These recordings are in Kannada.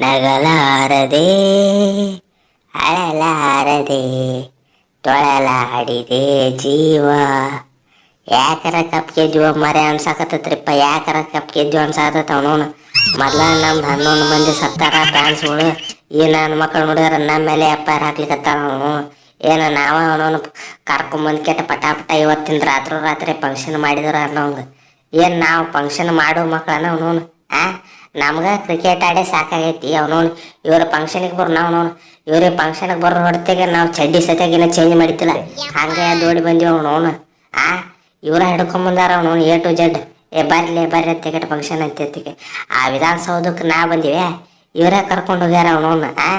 ನಗಲಾರದೆ ಅಳಲಾರದೆ ತೊಳಲಾಡಿದೆ ಜೀವ. ಯಾಕರ ಕಪ್ಗೆ ಜೀವ ಮರೆ ಅನ್ಸಾಕತ್ತೈತ್ರಿಪ್ಪ, ಯಾಕರ ಕಪ್ಗೆ ಜೀವ ಅನ್ಸಾಕತ್ತ ಅವನು ಮೊದ್ಲ ನಮ್ದು ಹನ್ನೊಂದು ಮಂದಿ ಸತ್ತಾರ ಫ್ಯಾನ್ಸ್ಗಳು ಈ ನನ್ನ ಮಕ್ಕಳು ನೋಡಿದ್ರೆ ನಮ್ಮ ಮೇಲೆ ಎಪ್ಪಾರ ಹಾಕ್ಲಿಕ್ಕತ್ತಾರ ಅವನು. ಏನು ನಾವ ಅವನವನು ಕರ್ಕೊಂಬಂದು ಕೆಟ್ಟ ಪಟ ಪಟ ಇವತ್ತಿನ ರಾತ್ರಿ ರಾತ್ರಿ ಫಂಕ್ಷನ್ ಮಾಡಿದ್ರ ಅನ್ನೋಂಗ. ಏನು ನಾವು ಫಂಕ್ಷನ್ ಮಾಡೋ ಮಕ್ಕಳನ್ನ ಅವನವನು ಆ? ನಮ್ಗೆ ಕ್ರಿಕೆಟ್ ಆಡೇ ಸಾಕಾಗೈತಿ. ಅವನವನು ಇವ್ರ ಫಂಕ್ಷನಿಗೆ ಬರೋ, ನಾವು ನೋಡಿ ಇವ್ರಿಗೆ ಫಂಕ್ಷನ್ಗೆ ಬರೋ ಹೊಡ್ತೆಗೆ ನಾವು ಚಡ್ಡಿ ಸತ್ಯಾಗಿನ ಚೇಂಜ್ ಮಾಡಿತಿಲ್ಲ ಹಂಗೆ ದೋಡಿ ಬಂದೀವಿ ಅವನು ಆ? ಇವ್ರ ಹಿಡ್ಕೊಂಬಂದಾರ ಅವನು ಎ ಟು ಜೆಡ್ ಏ ಬರ್ಲಿ ಬರ್ರಿ ಟಿಕೆಟ್ ಫಂಕ್ಷನ್ ಅಂತ ಆ ವಿಧಾನಸೌಧಕ್ಕೆ ನಾ ಬಂದಿವೆ, ಇವರೇ ಕರ್ಕೊಂಡು ಹೋಗ್ಯಾರ ಅವ್ನು ಆ?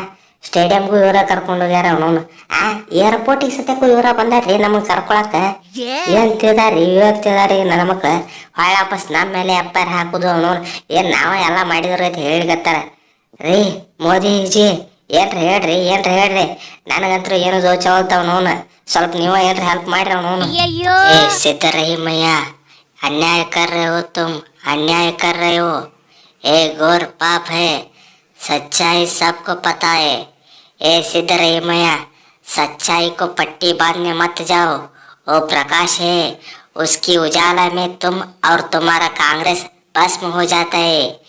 ಸ್ಟೇಡಿಯಂಗೂ ಇವರ ಕರ್ಕೊಂಡು ಹೋಗ್ಯಾರ ಅವನು ಆ ಏರ್ಪೋರ್ಟಿಗೆ ಸತ್ಯಕ್ಕೂ ಇವರ ಬಂದಾರ್ರಿ ನಮಗೆ ಕರ್ಕೊಳಕ. ಏನ್ ತಿಳ್ದಾರಿ ಇವಾಗ ತಿಳ್ದಾರಿ ನನ್ನ ಮಕ್ಳು? ವಾಪಸ್ ನಮ್ಮ ಮೇಲೆ ಅಪ್ಪಾರ ಹಾಕುದು ಅವನು ಏನ್ ನಾವ ಎಲ್ಲ ಮಾಡಿದ್ರು ಅಂತ ಹೇಳಿಗತ್ತಾರ ರೀ ಮೋದಿಜಿ ಏನ್ರಿ ಹೇಳ್ರಿ ಏನ್ರಿ ಹೇಳ್ರಿ? ನನಗಂತೂ ಏನು ದೋಚವಲ್ತವನವನು ಸ್ವಲ್ಪ ನೀವ ಏನ್ರಿ ಹೆಲ್ಪ್ ಮಾಡ್ರಿ ಅವನು ಸಿದ್ದರಾಮಯ್ಯ ಅನ್ಯಾಯ ಕರ್ ರೇ ಹೋ ತುಮ್ ಅನ್ಯಾಯ ಕರ್ ರೇ ಹೋ ಏ ಗೋರ್ ಪಾಪ್ ಹೇ सच्चाई सबको पता है ए सिद्धरहिमಯ್ಯ सच्चाई को पट्टी बांधने मत जाओ। वो प्रकाश है, उसकी उजाला में तुम और तुम्हारा कांग्रेस भस्म हो जाता है।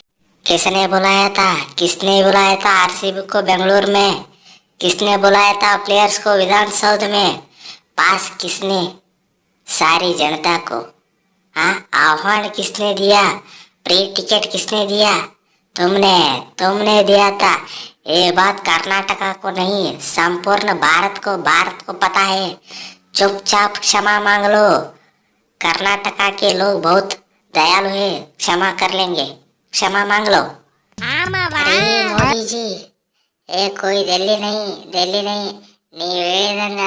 किसने बुलाया था? किसने बुलाया था आरसीबी को बेंगलुरु में? किसने बुलाया था प्लेयर्स को विधानसौध में? पास किसने? सारी जनता को। हाँ आह्वान किसने दिया? प्री टिकट किसने दिया? तुमने तुमने दिया था। ये बात कर्नाटका को नहीं संपूर्ण भारत को भारत को पता है। चुपचाप क्षमा मांग लो। कर्नाटका के लोग बहुत दयालु है क्षमा कर लेंगे। क्षमा मांग लो। मोदी जी ये कोई दिल्ली नहीं दिल्ली नहीं ನೀವೇದಂಗ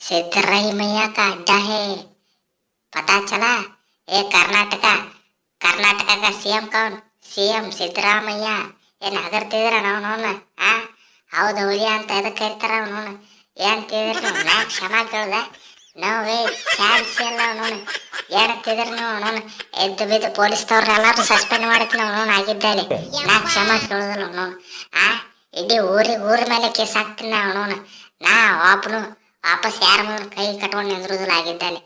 ಸಿದ್ದರಾಮಯ್ಯಕ ಅಡ್ಡ ಹೇ ಪತಾ ಚಲ ಏ ಕರ್ನಾಟಕ कर्नाटका ಸಿ ಎಂ ಕೌನ್ ಸಿ ಎಂ ಸಿದ್ದರಾಮಯ್ಯ ಏನ್ ಹಗರ್ತಿದ್ರ ನಾವು ಆ? ಹೌದು ಹುಲಿ ಅಂತ ಎದಕ್ಕೆ ಕರಿತಾರ ಅವನು ಏನ್ ತಿಳಿದ್ರಿ ನೀವು? ನಾ ಕ್ಷಮಾ ಕೇಳ್ದೆ. ನೋವೇ ಚಾನ್ಸ್ ಇಲ್ಲ ಅವನು ಏನಂತಿದ್ರಿ ನೀವು ಅವನು ಎದ್ದು ಬಿದ್ದು ಪೊಲೀಸ್ದವ್ರು ಎಲ್ಲಾರು ಸಸ್ಪೆಂಡ್ ಮಾಡಕ್ಕೆ ನಾವು ಆಗಿದ್ದಾನೆ. ನಾ ಕ್ಷಮಾ ಕೇಳೋದಿಲ್ಲ ಅವನು ಆ? ಇಡೀ ಊರಿಗೆ ಊರ ಮೇಲೆ ಕೇಸ್ ಹಾಕ್ತೀನಿ ಅವನು ನಾ ಒಬ್ಬನು ವಾಪಸ್ ಯಾರ ಮುಂದೆ ಕೈ ಕಟ್ಕೊಂಡು ನಿಂದ್ರುದಿಲ್ಲ ಆಗಿದ್ದಾನೆ.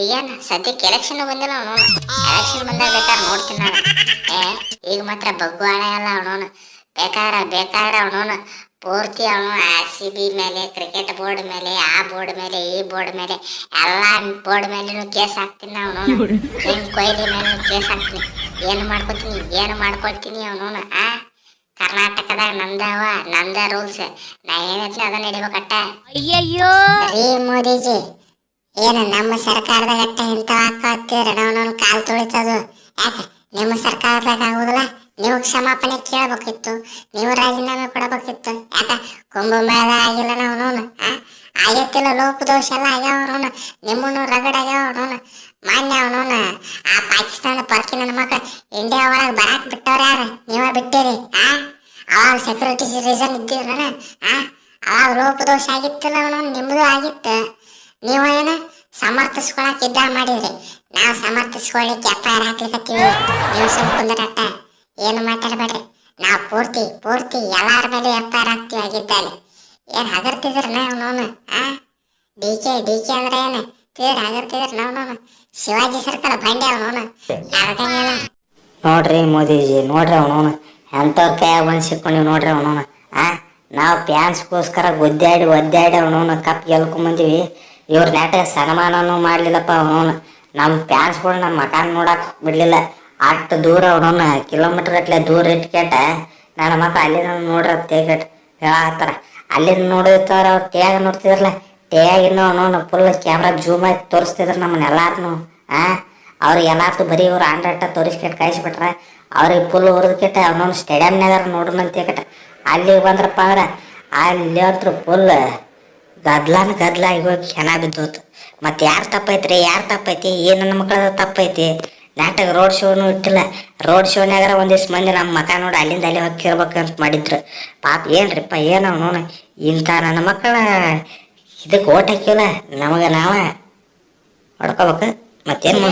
ಈಗೇನು ಸದ್ಯಕ್ಕೆ ಎಲೆಕ್ಷನ್ ಬಂದಿಲ್ಲ ಅವನು. ಎಲೆಕ್ಷನ್ ಬಂದಾಗ ಬೇಕಾದ್ರೆ ನೋಡ್ತೀನಿ ನಾನು ಏ ಈಗ ಮಾತ್ರ ಬಗ್ಗು ಹಳೆ ಅಲ್ಲ ಅವನು ಬೇಕಾದ್ರೆ ಬೇಕಾದ್ರೆ ಅವನು ಪೂರ್ತಿ ಅವನು ಆರ್ ಸಿ ಬಿ ಮೇಲೆ ಕ್ರಿಕೆಟ್ ಬೋರ್ಡ್ ಮೇಲೆ ಆ ಬೋರ್ಡ್ ಮೇಲೆ ಈ ಬೋರ್ಡ್ ಮೇಲೆ ಎಲ್ಲ ಬೋರ್ಡ್ ಮೇಲೇನು ಕೇಸ್ ಹಾಕ್ತೀನಿ ಅವನು ಏನು ಕೊಯ್ಲಿ ಮೇಲೆ ಕೇಸ್ ಹಾಕ್ತೀನಿ. ಏನು ಮಾಡ್ಕೊತೀನಿ ಏನು ಮಾಡ್ಕೊಳ್ತೀನಿ ಅವನು ಆ? ಕರ್ನಾಟಕದಾಗ ನಂದವ ನಂದ ರೂಲ್ಸ್ ನಾ ಏನೈತಿ ಅದನ್ನ ಹಿಡಿಬೇಕಟ್ಟ? ಅಯ್ಯಯ್ಯೋ! ರೀ ಮೋದಿಜಿ ಏನು ನಮ್ಮ ಸರ್ಕಾರದಾಗ ಅಟ್ಟ ಇಂಥ ಹಾಕತ್ತೀರ ನಾವು ಕಾಲ್ ತೊಳಿತದು? ಯಾಕೆ ನಿಮ್ಮ ಸರ್ಕಾರದಾಗ ಆಗುದಿಲ್ಲ? ನೀವು ಕ್ಷಮಾಪಣೆ ಕೇಳಬೇಕಿತ್ತು ನೀವು ರಾಜೀನಾಮೆ ಕೊಡಬೇಕಿತ್ತು. ಯಾಕ ಕುಂಭಮೇಳ ಆಗಿಲ್ಲ ನಾವು ನೋನು ಆಗತ್ತಿಲ್ಲ ಲೋಪದೋಷ ಎಲ್ಲ ಆಗ್ಯಾವ ನೋನು ನಿಮ್ಮನ್ನು ರಗಡ್ ಆಗ್ಯಾವ ನೋನು ಮಾನ್ಯ ಅವನೋನ ಆ ಪಾಕಿಸ್ತಾನ ಪರ್ಕಿನ ಮಕ್ಕಳು ಇಂಡಿಯಾ ಒಳಗೆ ಬರಾಕ್ ಬಿಟ್ಟವ್ರ ಯಾರ? ನೀವ ಬಿಟ್ಟಿರಿ ಆ? ಅವಾಗ ಸೆಕ್ಯೂರಿಟಿ ರೀಸನ್ ಇದ್ದೀರ ಆ ಲೋಪದೋಷ ಆಗಿತ್ತಲ್ಲ ಅವನು ನಿಮ್ಮದು ಆಗಿತ್ತು. ನೀವು ಏನು ಸಮರ್ಥಿಸ್ಕೊಳಕ್ ಇದ್ದ ಮಾಡಿದ್ರಿ. ನಾವು ಸಮರ್ಥಿಸ್ಕೊಳ್ಳಿಕ್ಕೆ ಎಫ್ ಐ ಆರ್ ಹಾಕ್ಲಿಕತ್ತೀವಿ. ನೀವು ಸ್ವಲ್ಪ ಕುಂದರಟ್ಟ. ಏನು ಮಾತಾಡಬೇಡ್ರಿ. ನಾವು ಪೂರ್ತಿ ಪೂರ್ತಿ ಎಲ್ಲಾರ ಮೇಲೆ ಎಫ್ ಐ ಆರ್ ಹಾಕ್ತೀವಿ ಆಗಿದ್ದಾನೆ. ಏನು ಹಗರ್ತಿದ್ರ ಅವನವನು, ಆ? ಡಿ ಕೆ ಡಿ ಕೆ ಅಂದ್ರೆ ಏನು? ತೀರ್ ಹಗರ್ತಿದ್ರ ನಾವು ಶಿವಾಜಿ ಸರ್ಕಲ್ ಬಂಡೆ ಅವನವನು. ನೋಡ್ರಿ ಮೋದಿಜಿ, ನೋಡ್ರಿ ಅವನವನು. ಎಂಥವ್ರ ಕೈಯಾಗ ಬಂದು ಸಿಕ್ಕೊಂಡಿವಿ ನೋಡ್ರಿ ಅವನವನು. ಆ, ನಾವು ಪ್ಯಾನ್ಸ್ಗೋಸ್ಕರ ಒದ್ದಾಡಿ ಒದ್ದಾಡಿ ಅವನವನು ಕಪ್ ಗೆಲ್ಕೊಂಬಂದಿವಿ ಇವ್ರ ನಾಟಕ ಸನ್ಮಾನನೂ ಮಾಡಲಿಲ್ಲಪ್ಪ ಅವನವನು. ನಮ್ಮ ಪ್ಯಾನ್ಸ್ಗಳು ನಮ್ಮ ಮಕಾನ್ ನೋಡಕ್ ಬಿಡಲಿಲ್ಲ. ಅಷ್ಟು ದೂರ ಅವನವನು ಕಿಲೋಮೀಟರ್ ಗಟ್ಲೆ ದೂರ ಇಟ್ಕೇಟ ನನ್ನ ಮಕ್ಳು ಅಲ್ಲಿಂದ ನೋಡ್ರ ತೇಗಟ್ ಹೇಳತ್ತಾರ ಅಲ್ಲಿಂದ ನೋಡಿರ್ತಾರ ಅವ್ರು ತೇಗ ನೋಡ್ತಿದ್ರಲ್ಲ ಟೇಯಾಗ ಇನ್ನೂ ಫುಲ್ ಕ್ಯಾಮ್ರಾ ಜೂಮ್ ಆಗಿ ತೋರಿಸ್ತಿದ್ರು ನಮ್ಮನ್ನ ಎಲ್ಲಾರನು ಅವ್ರಿಗೆ ಎಲ್ಲಾರ್ದು ಬರೀ ಇವ್ರು ಆಂಡ್ರಾಟ ತೋರಿಸ್ಕೆಟ್ ಕಾಯಿಸ್ಬಿಟ್ರ ಅವ್ರಿಗೆ ಫುಲ್ ಉರಿದ್ಕೆಟ ಅವನೊಂದು ಸ್ಟೇಡಿಯಮ್ನಾಗ ನೋಡ್ರಂತ ಕಟ್ಟ. ಅಲ್ಲಿ ಬಂದ್ರಪ್ಪ ಅಂದ್ರೆ ಅಲ್ಲಿ ಅಂತೂ ಫುಲ್ ಗದ್ಲಾನ ಗದ್ಲ ಹೋಗಿ ಹೆಣ ಬಿದ್ದೋತು. ಮತ್ತೆ ಯಾರು ತಪ್ಪೈತ್ರಿ, ಯಾರು ತಪ್ಪೈತಿ, ಏನು ನನ್ನ ಮಕ್ಕಳ ತಪ್ಪೈತಿ? ನಾಟಕ ರೋಡ್ ಶೋನು ಇಟ್ಟಿಲ್ಲ. ರೋಡ್ ಶೋನ್ಯಾಗಾರ ಒಂದಿಷ್ಟು ಮಂದಿ ನಮ್ಮ ಮಕ ನೋಡಿ ಅಲ್ಲಿಂದ ಅಲ್ಲಿ ಅಂತ ಮಾಡಿದ್ರು. ಪಾಪ ಏನ್ರಿಪ್ಪ ಏನವ್ ನೋನು ಇಂಥ ನನ್ನ ಮಕ್ಕಳ ಇದಕ್ಕೆ ಓಟ್ ಹಾಕಿಲ್ಲ, ನಮಗೆ ನಾವ ಹೊಡ್ಕೋಬೇಕು. ಮತ್ತೇನು